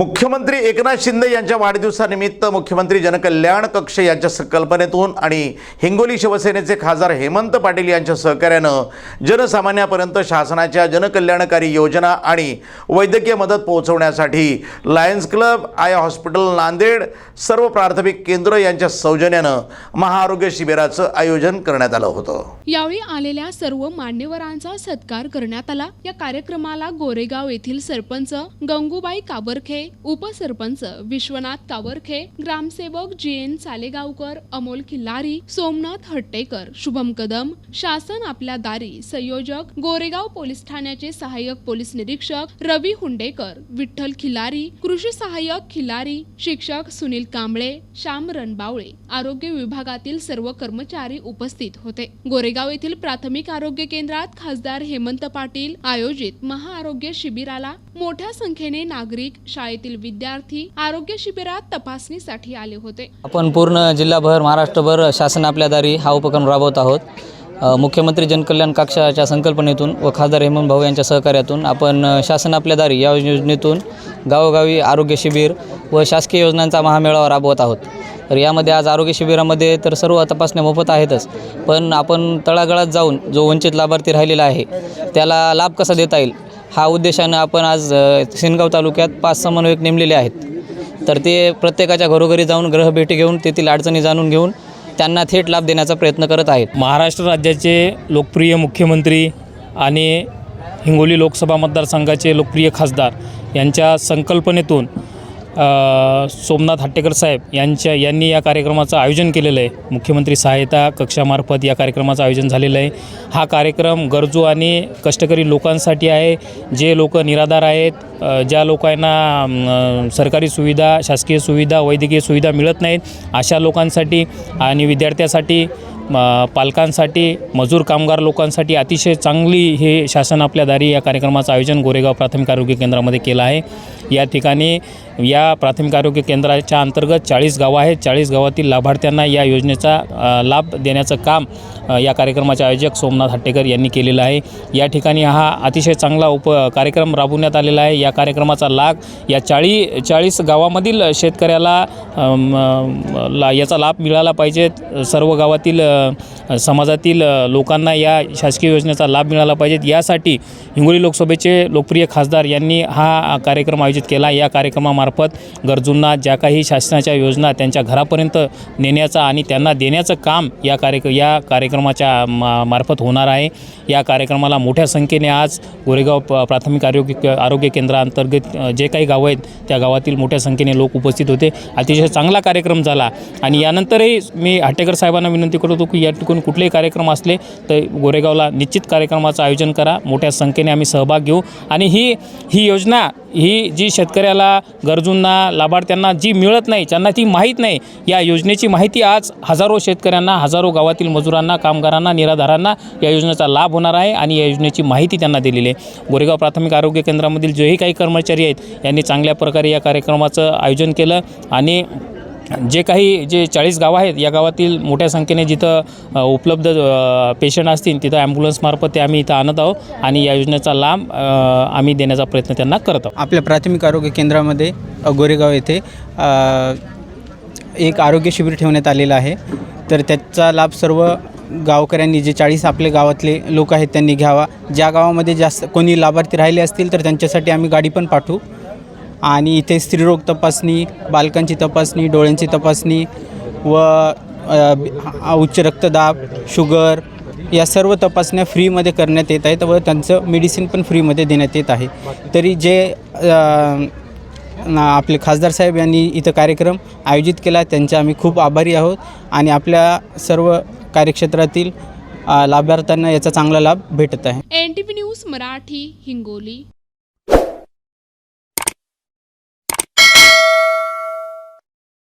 मुख्यमंत्री एकनाथ शिंदे यांच्या वाढदिवसानिमित्त मुख्यमंत्री जनकल्याण कक्ष यांच्या संकल्पनेतून आणि हिंगोली शिवसेनेचे खासदार हेमंत पाटील यांच्या सहकार्यानं जनसामान्यापर्यंत शासनाच्या जनकल्याणकारी योजना आणि वैद्यकीय मदत पोहोचवण्यासाठी Lions Club eye hospital Nanded सर्व प्राथमिक केंद्र यांच्या सौजन्यानं महाआरोग्य शिबिराचं आयोजन करण्यात आलं होतं. यावेळी आलेल्या सर्व मान्यवरांचा सत्कार करण्यात आला. या कार्यक्रमाला गोरेगाव येथील सरपंच गंगूबाई काबरखे उपसरपंच विश्वनाथ कावरखे ग्रामसेवक जी एन सालेगावकर अमोल खिल्लारी सोमनाथ हट्टेकर शुभम कदम शासन आपल्या दारी संयोजक गोरेगाव पोलीस ठाण्याचे सहाय्यक पोलीस निरीक्षक रवी हुंडेकर विठ्ठल खिल्लारी कृषी सहाय्यक खिल्लारी शिक्षक सुनील कांबळे श्याम रणबावळे आरोग्य विभागातील सर्व कर्मचारी उपस्थित होते. गोरेगाव येथील प्राथमिक आरोग्य केंद्रात खासदार हेमंत पाटील आयोजित महाआरोग्य शिबिराला मोठ्या संख्येने नागरिक शाळेत शाळेतील विद्यार्थी आरोग्य शिबिरात तपासणीसाठी आले होते. आपण पूर्ण जिल्हाभर महाराष्ट्रभर शासन आपल्या दारी हा उपक्रम राबवत आहोत. मुख्यमंत्री जनकल्याण कक्षाच्या संकल्पनेतून व खासदार हेमंत भाऊ यांच्या सहकार्यातून आपण शासन आपल्या दारी या योजनेतून गावोगावी आरोग्य शिबिर व शासकीय योजनांचा महामेळावा राबवत आहोत. तर यामध्ये आज आरोग्य शिबिरामध्ये तर सर्व तपासण्या मोफत आहेतच. पण आपण तळागाळात जाऊन जो वंचित लाभार्थी राहिलेला आहे त्याला लाभ कसा देता येईल? हा उद्देशानं आपण आज अ, तालुक्यात पाच समन्वयक नेमलेले आहेत. तर ते प्रत्येकाच्या घरोघरी जाऊन ग्रहभेटी घेऊन तेथील अडचणी जाणून घेऊन त्यांना थेट लाभ देण्याचा प्रयत्न करत आहेत. महाराष्ट्र राज्याचे लोकप्रिय मुख्यमंत्री आणि हिंगोली लोकसभा मतदारसंघाचे लोकप्रिय खासदार यांच्या संकल्पनेतून सोमनाथ हट्टेकर साहेब यांच्या यांनी या कार्यक्रमाचं आयोजन केलेलं आहे. मुख्यमंत्री सहायता कक्षामार्फत या कार्यक्रमाचं आयोजन झालेलं आहे. हा कार्यक्रम गरजू आणि कष्टकरी लोकांसाठी आहे. जे लोक निराधार आहेत ज्या लोकांना सरकारी सुविधा शासकीय सुविधा वैद्यकीय सुविधा मिळत नाहीत अशा लोकांसाठी आणि विद्यार्थ्यासाठी पालकांसाठी मजूर कामगार लोकांसाठी अतिशय चांगली हे शासन आपल्या दारी या कार्यक्रमाचं आयोजन गोरेगाव प्राथमिक आरोग्य केंद्रामध्ये केलं आहे. या ठिकाणी या प्राथमिक आरोग्य केंद्राच्या अंतर्गत चाळीस गावं आहेत. चाळीस गावातील लाभार्थ्यांना या योजनेचा लाभ देण्याचं काम या कार्यक्रमाचे आयोजक सोमनाथ हट्टेकर यांनी केलेलं आहे. या ठिकाणी हा अतिशय चांगला उप कार्यक्रम राबवण्यात आलेला आहे. या कार्यक्रमाचा लाभ या चाळी चाळीस गावामधील शेतकऱ्याला ला याचा लाभ मिळाला पाहिजे. सर्व गावातील समाजातील लोकांना या शासकीय योजनेचा लाभ मिळाला पाहिजेत यासाठी हिंगोली लोकसभेचे लोकप्रिय खासदार यांनी हा कार्यक्रम आयोजित केला. या कार्यक्रमामार्फत गरजूंना ज्या काही शासनाच्या योजना त्यांच्या घरापर्यंत नेण्याचा आणि त्यांना देण्याचं काम या कार्यक या कार्यक्रमाच्या मा मार्फत होणार आहे. या कार्यक्रमाला मोठ्या संख्येने आज गोरेगाव प- प्राथमिक आरोग्य आरोग्य केंद्राअंतर्गत जे काही गावं आहेत त्या गावातील मोठ्या संख्येने लोक उपस्थित होते. अतिशय चांगला कार्यक्रम झाला. आणि यानंतरही मी हाटेकर साहेबांना विनंती करतो की या ठिकाणी कुठलेही कार्यक्रम असले तर गोरेगावला निश्चित कार्यक्रमाचं आयोजन करा. मोठ्या संख्येने आम्ही सहभाग घेऊ. आणि ही ही योजना ही जी शेतकऱ्याला गरजूंना लाभार्थ्यांना जी मिळत नाही त्यांना ती माहीत नाही या योजनेची माहिती आज हजारो शेतकऱ्यांना हजारो गावातील मजुरांना कामगारांना निराधारांना या योजनेचा लाभ होणार आहे आणि या योजनेची माहिती त्यांना दिलेली आहे. गोरेगाव प्राथमिक आरोग्य केंद्रामधील जेही काही कर्मचारी आहेत यांनी चांगल्या प्रकारे या कार्यक्रमाचं आयोजन केलं आणि जे काही जे चाळीस गावं आहेत या गावातील मोठ्या संख्येने जिथं उपलब्ध पेशंट असतील तिथं ॲम्ब्युलन्समार्फत ते आम्ही इथं आणत आहोत आणि या योजनेचा लाभ आम्ही देण्याचा प्रयत्न त्यांना करत आहोत. आपल्या प्राथमिक आरोग्य केंद्रामध्ये गोरेगाव येथे एक आरोग्य शिबिर ठेवण्यात आलेलं आहे. तर त्याचा लाभ सर्व गावकऱ्यांनी जे चाळीस आपले गावातले लोक आहेत त्यांनी घ्यावा. ज्या गावामध्ये जास्त कोणी लाभार्थी राहिले असतील तर त्यांच्यासाठी आम्ही गाडी पण पाठवू. आणि इथे स्त्रीरोग तपासणी बालकांची तपासणी डोळ्यांची तपासणी व उच्च रक्तदाब शुगर या सर्व तपासण्या फ्रीमध्ये करण्यात येत आहेत व त्यांचं मेडिसिन पण फ्रीमध्ये देण्यात येत आहे. तरी जे आपले खासदार साहेब यांनी इथं कार्यक्रम आयोजित केला त्यांचे आम्ही खूप आभारी आहोत आणि आपल्या सर्व कार्यक्षेत्रातील लाभार्थ्यांना याचा चांगला लाभ भेटत आहे. N T P news Marathi Hingoli.